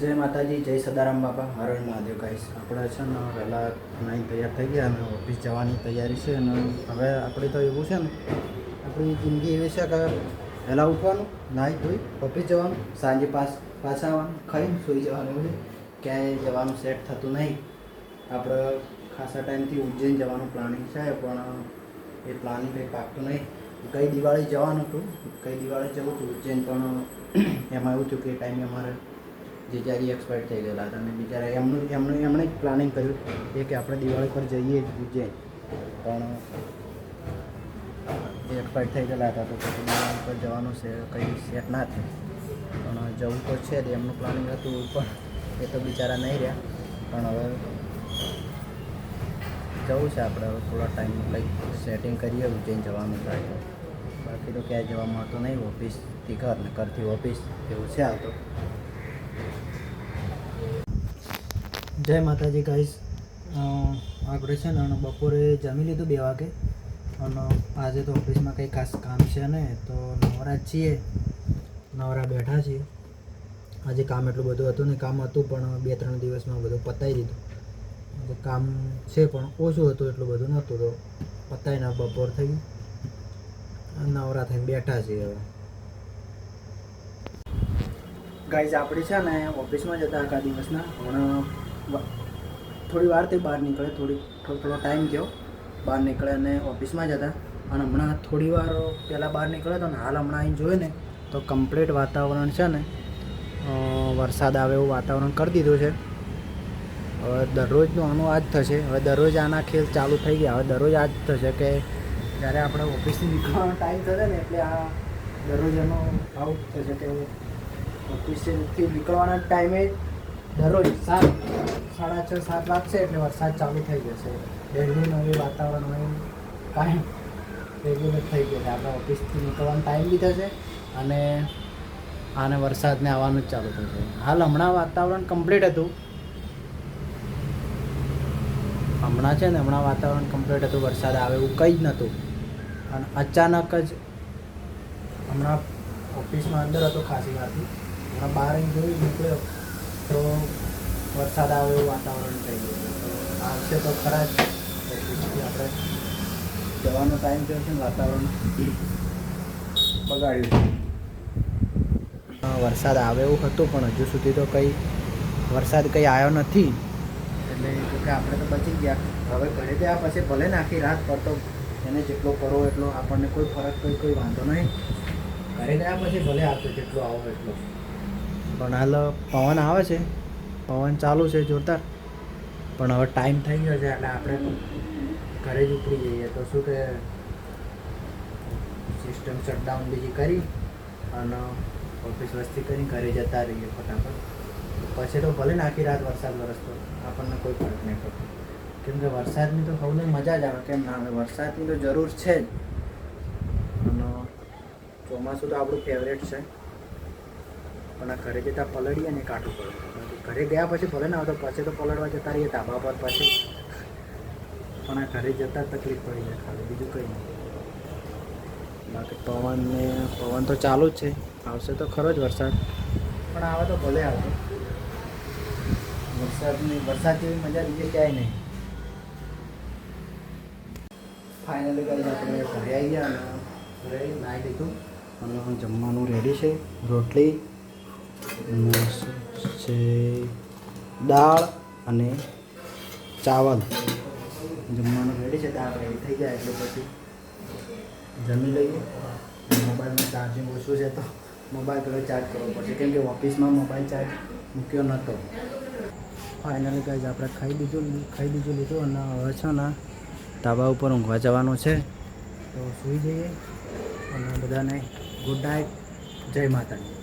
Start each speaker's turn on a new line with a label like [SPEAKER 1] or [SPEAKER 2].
[SPEAKER 1] જય માતાજી, જય સદારામ બાપા. હરણ મહાદેવ. કહીશ આપણે છે ને વહેલા નાઈ તૈયાર થઈ ગયા અને ઓફિસ જવાની તૈયારી છે અને હવે આપણે તો એવું છે ને, આપણી જિંદગી એવી છે કે વહેલા ઉઠવાનું, નાહી ધોઈ, ઓફિસ જવાનું, સાંજે પાસ, પાછા આવવાનું ખાઈ સૂઈ જવાનું છે. ક્યાંય જવાનું સેટ થતું નહીં. આપણે ખાસા ટાઈમથી ઉજ્જૈન જવાનું પ્લાનિંગ છે, પણ એ પ્લાનિંગ કંઈ પાકતું નહીં. ગઈ દિવાળી જવાનું હતું, ગઈ દિવાળી જવું હતું, ઉજ્જૈન, પણ એમાં એવું થયું કે એ ટાઈમે અમારે જીજાજી એક્સપાયર થઈ ગયેલા હતા. અને બિચારા એમનું એમનું, એમણે જ પ્લાનિંગ કર્યું એ કે આપણે દિવાળી પર જઈએ ઉજ્જૈન પણ એ એક્સપાયર થઈ ગયેલા હતા તો પછી દિવાળી પર જવાનું છે, કંઈ સેટ ના થયું. પણ જવું તો છે જ, એમનું પ્લાનિંગ હતું પણ એ તો બિચારા નહીં રહ્યા. પણ હવે જવું છે આપણે, હવે થોડા ટાઈમ લઈ સેટિંગ કરીએ ઉજ્જૈન જવાનું થાય બાકી તો ક્યાંય જવા મળતું નહીં ઓફિસથી ઘર ને ઘરથી ઓફિસ એવું છે હાલ તો જય માતાજી ગાઈસ આપણે છે ને બપોરે જમી લીધું બે વાગે. અને આજે તો ઓફિસમાં કંઈ ખાસ કામ છે ને, તો નવરા જ છીએ. નવરા બેઠા છીએ. આજે કામ એટલું બધું હતું ને, કામ હતું, પણ બે ત્રણ દિવસમાં બધું પતાવી દીધું. કામ છે, પણ ઓછું હતું, એટલું બધું નહોતું, તો પતાવીને બપોર થઈ નવરા થઈને બેઠા છીએ હવે. ગાઈઝ આપણી છે ને, ઓફિસમાં જતા આખા દિવસના વ- થોડી વાર તે બહાર નીકળે, થોડી થોડો થોડો ટાઈમ થયો બહાર નીકળે અને ઓફિસમાં જ હતા. અને હમણાં થોડી વાર પહેલાં બહાર નીકળ્યો હતો ને, હાલ હમણાં અહીં જોઈએ ને, તો કમ્પ્લીટ વાતાવરણ છે ને વરસાદ આવે એવું વાતાવરણ કરી દીધું છે. હવે દરરોજનું આનું આ જ થશે. હવે દરરોજ આના ખેલ ચાલુ થઈ ગયા. હવે દરરોજ આ જ થશે કે જ્યારે આપણે ઓફિસથી નીકળવાનો ટાઈમ થશે ને, એટલે આ દરરોજ એનો આઉટ થશે કે ઓફિસથી નીકળવાના ટાઈમે દરરોજ સાત, સાડા છ, સાત વાગશે એટલે વરસાદ ચાલુ થઈ જશે. ડેલીનું એ વાતાવરણ હોય, કાંઈ રેગ્યુલર થઈ છે. આપણે ઓફિસથી નીકળવાનો ટાઈમ બી થશે અને આને વરસાદને આવવાનું જ ચાલુ થશે. હાલ હમણાં વાતાવરણ કમ્પ્લીટ હતું. હમણાં છે ને, હમણાં વાતાવરણ કમ્પ્લીટ હતું. વરસાદ આવે એવું કંઈ જ નહોતું. અને અચાનક જ હમણાં ઓફિસમાં અંદર હતો ખાસી વાતી હમણાં બહાર જોયું, નીકળ્યો. તો વરસાદ આવે એવું વાતાવરણ થઈ ગયું આવશે તો ખરા જ. આપણે જવાનો ટાઈમ થયો છે વાતાવરણ બગાડ્યું વરસાદ આવે એવું હતું પણ હજુ સુધી તો કંઈ વરસાદ કંઈ આવ્યો નથી. એટલે કે આપણે તો બચી ગયા. હવે ઘરે ગયા પછી ભલે ને આખી રાત પડતો એને જેટલો કરો એટલો આપણને કોઈ ફરક કોઈ કોઈ વાંધો નહીં. ઘરે ગયા પછી ભલે આપે જેટલો આવો એટલો. પણ હાલ પવન આવે છે. પવન ચાલુ છે જોરદાર. પણ હવે ટાઈમ થઈ ગયો છે એટલે આપણે ઘરે જ ઉપડી જઈએ. તો શું કે સિસ્ટમ શટડાઉન બીજી કરી અને ઓફિસ વસ્તી કરી, ઘરે જતા રહીએ ફટાફટ. પછી તો ભલે ને આખી રાત વરસાદ વરસતો, આપણને કોઈ ફરક નહીં પડતો. કેમ કે વરસાદની તો સૌને મજા જ આવે. કેમ ના આવે? વરસાદની તો જરૂર છે જ. અને ચોમાસું તો આપણું ફેવરેટ છે. પણ આ ઘરે જતાં પલળીએ ને કાઢવું પડે. ઘરે ગયા પછી ભલે ના આવતો પછી તો પલળવા જતા રહીએ ધાબા પર પછી. પણ આ ઘરે જતાં તકલીફ પડી જાય ખાલી બીજું કંઈ નહીં. બાકી પવન ને પવન તો ચાલુ જ છે. આવશે તો ખરો જ વરસાદ. પણ આવે તો ભલે આવે. વરસાદની વરસાદ જેવી મજા બીજે ક્યાંય નહીં. ફાઇનલી કરી આપણે ઘરે આવી ગયા અને ઘરે નાહી લીધું. અને જમવાનું રેડી છે. રોટલી અને છે દાળ અને ચાવલ. જમવાનું રેડી છે, દાળ રેડી થઈ જાય એટલે પછી જમી લઈએ. મોબાઈલમાં ચાર્જિંગ ઓછું છે તો મોબાઈલ પહેલાં ચાર્જ કરવો પડશે. કેમ કે ઓફિસમાં મોબાઈલ ચાર્જ મૂક્યો નહોતો ફાઇનલી કાંઈ આપણે ખાઈ લીધું ખાઈ લીધું લીધું અને હવે છે ને ધાબા ઉપર ઊંઘવા જવાનું છે. તો સૂઈ જઈએ. અને બધાને ગુડ નાઇટ જય માતાજી.